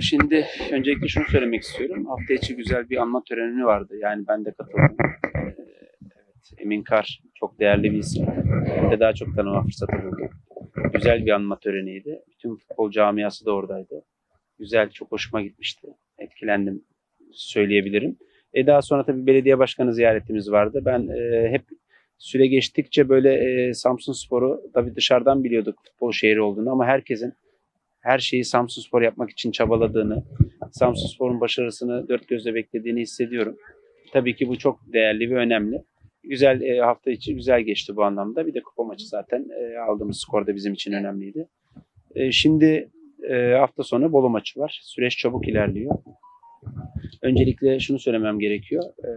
Şimdi öncelikle şunu söylemek istiyorum. Hafta içi güzel bir anma töreni vardı. Yani ben de katıldım. Ee, Evet, Emin Kar çok değerli bir isim. De daha çok tanıma fırsatı buldum. Güzel bir anma töreniydi. Bütün futbol camiası da oradaydı. Güzel, çok hoşuma gitmişti. Etkilendim söyleyebilirim. E daha sonra tabii belediye başkanı ziyaretimiz vardı. Ben e, hep süre geçtikçe böyle e, Samsun Spor'u tabii dışarıdan biliyorduk futbol şehri olduğunu ama herkesin her şeyi Samsun Spor yapmak için çabaladığını, Samsun Spor'un başarısını dört gözle beklediğini hissediyorum. Tabii ki bu çok değerli ve önemli. Güzel e, hafta içi güzel geçti bu anlamda. Bir de kupa maçı zaten e, aldığımız skor da bizim için önemliydi. E, şimdi e, hafta sonu Bolu maçı var. Süreç çabuk ilerliyor. Öncelikle şunu söylemem gerekiyor. E,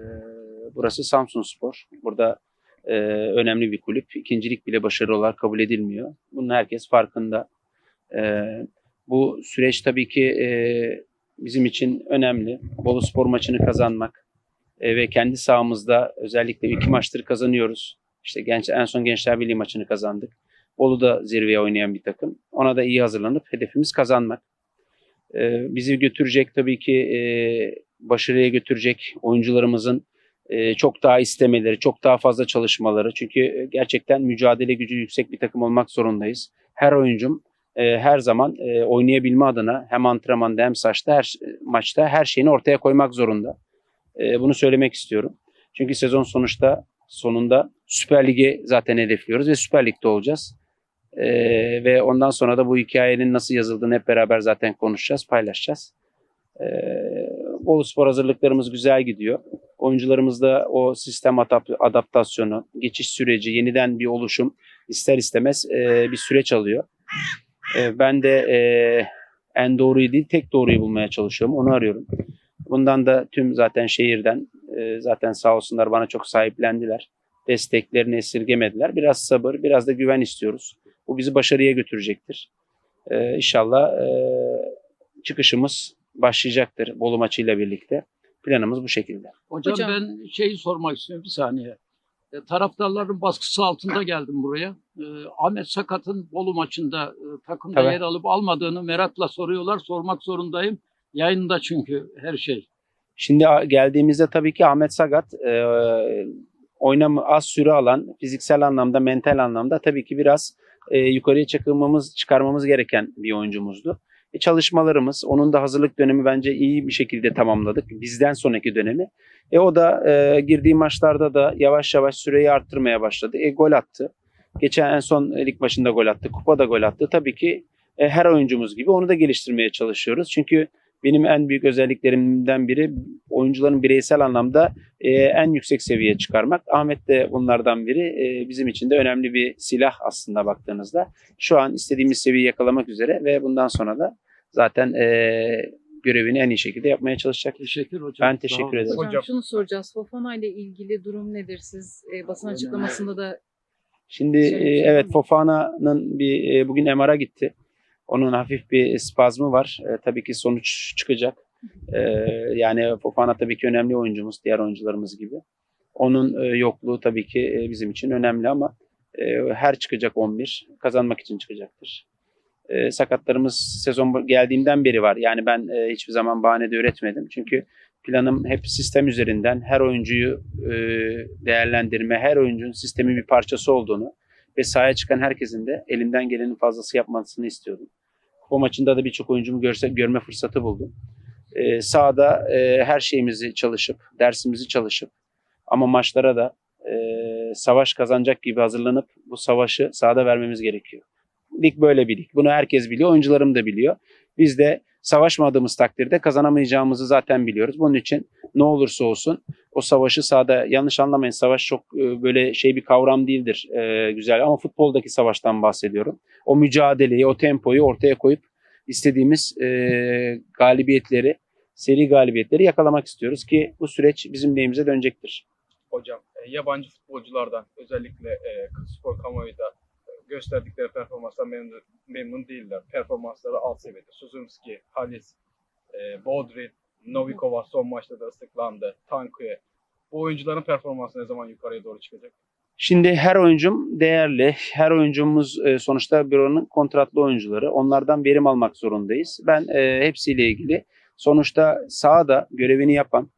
burası Samsun Spor. Burada e, önemli bir kulüp. İkincilik bile başarı olarak kabul edilmiyor. Bunun herkes farkında. E, bu süreç tabii ki e, bizim için önemli. Bolu Spor maçını kazanmak e, ve kendi sahamızda özellikle iki maçtır kazanıyoruz. İşte genç en son Gençler Birliği maçını kazandık. Bolu da zirveye oynayan bir takım. Ona da iyi hazırlanıp hedefimiz kazanmak. E, bizi götürecek tabii ki e, başarıya götürecek oyuncularımızın e, çok daha istemeleri, çok daha fazla çalışmaları. Çünkü e, gerçekten mücadele gücü yüksek bir takım olmak zorundayız. Her oyuncum e, her zaman oynayabilme adına hem antrenmanda hem saçta her maçta her şeyini ortaya koymak zorunda. Bunu söylemek istiyorum. Çünkü sezon sonuçta sonunda Süper Lig'i zaten hedefliyoruz ve Süper Lig'de olacağız. Ve ondan sonra da bu hikayenin nasıl yazıldığını hep beraber zaten konuşacağız, paylaşacağız. E, Bolu Spor hazırlıklarımız güzel gidiyor. Oyuncularımızda o sistem adap- adaptasyonu, geçiş süreci, yeniden bir oluşum ister istemez e, bir süreç alıyor. E, ben de e, en doğruyu değil tek doğruyu bulmaya çalışıyorum. Onu arıyorum. Bundan da tüm zaten şehirden e, zaten sağ olsunlar bana çok sahiplendiler. Desteklerini esirgemediler. Biraz sabır, biraz da güven istiyoruz. Bu bizi başarıya götürecektir. E, inşallah e, çıkışımız başlayacaktır Bolu maçıyla birlikte. Planımız bu şekilde. Hocam, Hocam. ben şeyi sormak istiyorum bir saniye. E, taraftarların baskısı altında geldim buraya. E, Ahmet Sakat'ın Bolu maçında e, takımda Tabii. yer alıp almadığını merakla soruyorlar. Sormak zorundayım. Yayında çünkü her şey. Şimdi geldiğimizde tabii ki Ahmet Sagat e, oynama az süre alan, fiziksel anlamda, mental anlamda tabii ki biraz e, yukarıya çıkarmamız, çıkarmamız gereken bir oyuncumuzdu. E, çalışmalarımız, onun da hazırlık dönemi bence iyi bir şekilde tamamladık. Bizden sonraki dönemi. E, o da e, girdiği maçlarda da yavaş yavaş süreyi arttırmaya başladı. E, gol attı. Geçen en son lig başında gol attı. Kupada gol attı. Tabii ki e, her oyuncumuz gibi onu da geliştirmeye çalışıyoruz. Çünkü benim en büyük özelliklerimden biri oyuncuların bireysel anlamda e, en yüksek seviyeye çıkarmak. Ahmet de bunlardan biri. E, bizim için de önemli bir silah aslında baktığınızda. Şu an istediğimiz seviyeyi yakalamak üzere ve bundan sonra da zaten e, görevini en iyi şekilde yapmaya çalışacak. Teşekkür hocam. Ben teşekkür ederim. Hocam, Hocam. şunu soracağız. Fofana ile ilgili durum nedir siz? E, basın açıklamasında da Şimdi bir e, şey evet? Fofana'nın bir e, bugün MR'a gitti. Onun hafif bir spazmı var. E, tabii ki sonuç çıkacak. E, yani Fofana tabii ki önemli oyuncumuz, diğer oyuncularımız gibi. Onun e, yokluğu tabii ki e, bizim için önemli ama e, her çıkacak 11 kazanmak için çıkacaktır. E, sakatlarımız sezon geldiğimden beri var. Yani ben e, hiçbir zaman bahane de üretmedim. Çünkü planım hep sistem üzerinden her oyuncuyu e, değerlendirme, her oyuncunun sistemin bir parçası olduğunu ve sahaya çıkan herkesin de elinden gelenin fazlası yapmasını istiyordum. O maçında da birçok oyuncumu görse, görme fırsatı buldum. E, sahada e, her şeyimizi çalışıp, dersimizi çalışıp ama maçlara da e, savaş kazanacak gibi hazırlanıp bu savaşı sahada vermemiz gerekiyor. Lig böyle bir lig. Bunu herkes biliyor, oyuncularım da biliyor. Biz de savaşmadığımız takdirde kazanamayacağımızı zaten biliyoruz. Bunun için ne olursa olsun o savaşı sahada yanlış anlamayın savaş çok e, böyle şey bir kavram değildir e, güzel ama futboldaki savaştan bahsediyorum. O mücadeleyi, o tempoyu ortaya koyup istediğimiz e, galibiyetleri, seri galibiyetleri yakalamak istiyoruz ki bu süreç bizim lehimize dönecektir. Hocam yabancı futbolculardan özellikle e, spor kamuoyu da gösterdikleri performansla memnun, memnun değiller. Performansları alt seviyede. Suzumski, Halis, e, Novikova son maçta da ıslıklandı. Tanku'ya. Bu oyuncuların performansı ne zaman yukarıya doğru çıkacak? Şimdi her oyuncum değerli. Her oyuncumuz e, sonuçta büronun kontratlı oyuncuları. Onlardan verim almak zorundayız. Ben e, hepsiyle ilgili sonuçta sahada görevini yapan,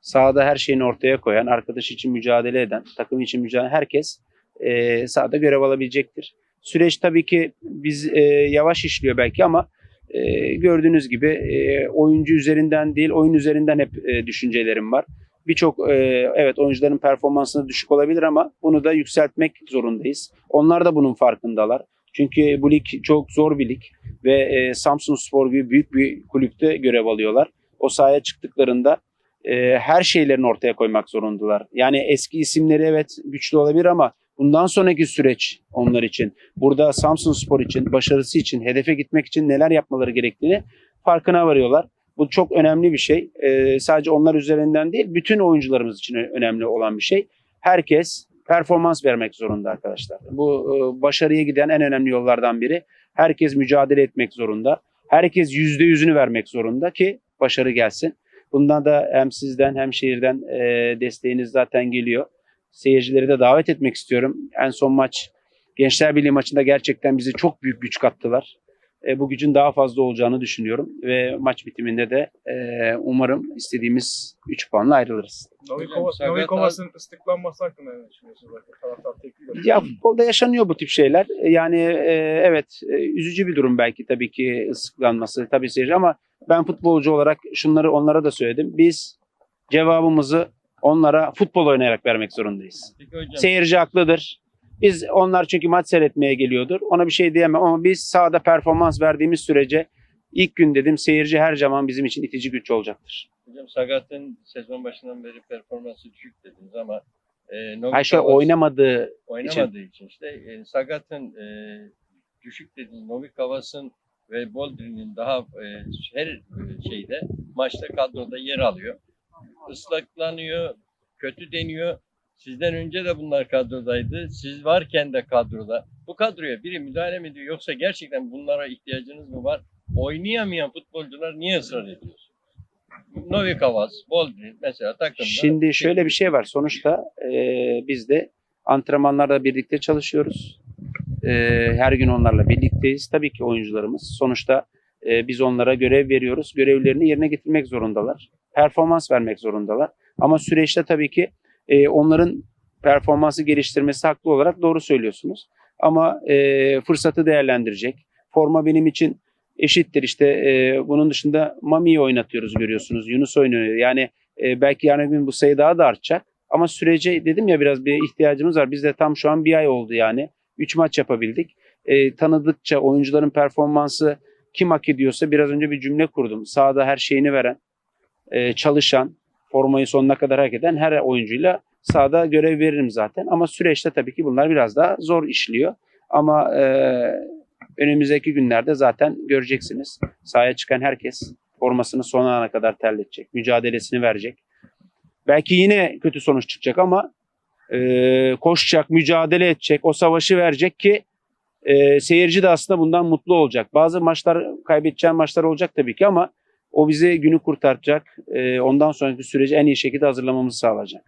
sahada her şeyini ortaya koyan, arkadaş için mücadele eden, takım için mücadele herkes e, sahada görev alabilecektir. Süreç tabii ki biz yavaş işliyor belki ama e, gördüğünüz gibi e, oyuncu üzerinden değil, oyun üzerinden hep e, düşüncelerim var. Birçok e, evet oyuncuların performansını düşük olabilir ama bunu da yükseltmek zorundayız. Onlar da bunun farkındalar. Çünkü bu lig çok zor bir lig ve e, Samsun Spor gibi büyük bir kulüpte görev alıyorlar. O sahaya çıktıklarında e, her şeylerini ortaya koymak zorundalar. Yani eski isimleri evet güçlü olabilir ama bundan sonraki süreç onlar için, burada Samsun Spor için, başarısı için, hedefe gitmek için neler yapmaları gerektiğini farkına varıyorlar. Bu çok önemli bir şey. Ee, sadece onlar üzerinden değil, bütün oyuncularımız için önemli olan bir şey. Herkes performans vermek zorunda arkadaşlar. Bu e, başarıya giden en önemli yollardan biri. Herkes mücadele etmek zorunda. Herkes yüzde yüzünü vermek zorunda ki başarı gelsin. Bundan da hem sizden hem şehirden e, desteğiniz zaten geliyor. Seyircileri de davet etmek istiyorum. En son maç Gençler Birliği maçında gerçekten bize çok büyük güç kattılar. E, bu gücün daha fazla olacağını düşünüyorum ve maç bitiminde de e, umarım istediğimiz 3 puanla ayrılırız. Novikova'sın ıslıklanması hakkında ne düşünüyorsunuz? Ya futbolda yaşanıyor bu tip şeyler. E, Yani e, evet e, üzücü bir durum belki tabii ki ıslıklanması tabii seyirci ama ben futbolcu olarak şunları onlara da söyledim. Biz cevabımızı onlara futbol oynayarak vermek zorundayız. Seyirci haklıdır. Biz onlar çünkü maç seyretmeye geliyordur. Ona bir şey diyemem ama biz sahada performans verdiğimiz sürece ilk gün dedim seyirci her zaman bizim için itici güç olacaktır. hocam Sagat'ın sezon başından beri performansı düşük dediniz ama e, şey Novikova oynamadığı oynamadığı için, işte e, Sagat'ın e, düşük dediğiniz Novikova'sın ve Boldrin'in daha e, her e, şeyde maçta kadroda yer alıyor. Islaklanıyor, kötü deniyor. Sizden önce de bunlar kadrodaydı. Siz varken de kadroda. Bu kadroya biri müdahale mi ediyor yoksa gerçekten bunlara ihtiyacınız mı var? Oynayamayan futbolcular niye ısrar ediyorsunuz? Novikovas, Boldrin mesela takımda. Şimdi şöyle bir şey var. Sonuçta e, biz de antrenmanlarda birlikte çalışıyoruz. E, her gün onlarla birlikteyiz. Tabii ki oyuncularımız. Sonuçta e, biz onlara görev veriyoruz. Görevlerini yerine getirmek zorundalar. Performans vermek zorundalar. Ama süreçte tabii ki e, onların performansı geliştirmesi haklı olarak doğru söylüyorsunuz. Ama e, fırsatı değerlendirecek. Forma benim için eşittir. İşte bunun dışında Mami'yi oynatıyoruz görüyorsunuz. Yunus oynuyor. Yani belki yarın gün bu sayı daha da artacak. Ama sürece dedim ya biraz bir ihtiyacımız var. Biz de tam şu an bir ay oldu yani. Üç maç yapabildik. E, tanıdıkça oyuncuların performansı kim hak ediyorsa biraz önce bir cümle kurdum. Sahada her şeyini veren, e, çalışan, formayı sonuna kadar hak eden her oyuncuyla sahada görev veririm zaten. Ama süreçte tabii ki bunlar biraz daha zor işliyor. Ama e, önümüzdeki günlerde zaten göreceksiniz. Sahaya çıkan herkes formasını son ana kadar terletecek. Mücadelesini verecek. Belki yine kötü sonuç çıkacak ama e, koşacak, mücadele edecek, o savaşı verecek ki e, seyirci de aslında bundan mutlu olacak. Bazı maçlar kaybedeceğin maçlar olacak tabii ki ama o bize günü kurtaracak. E, ondan sonraki süreci en iyi şekilde hazırlamamızı sağlayacak.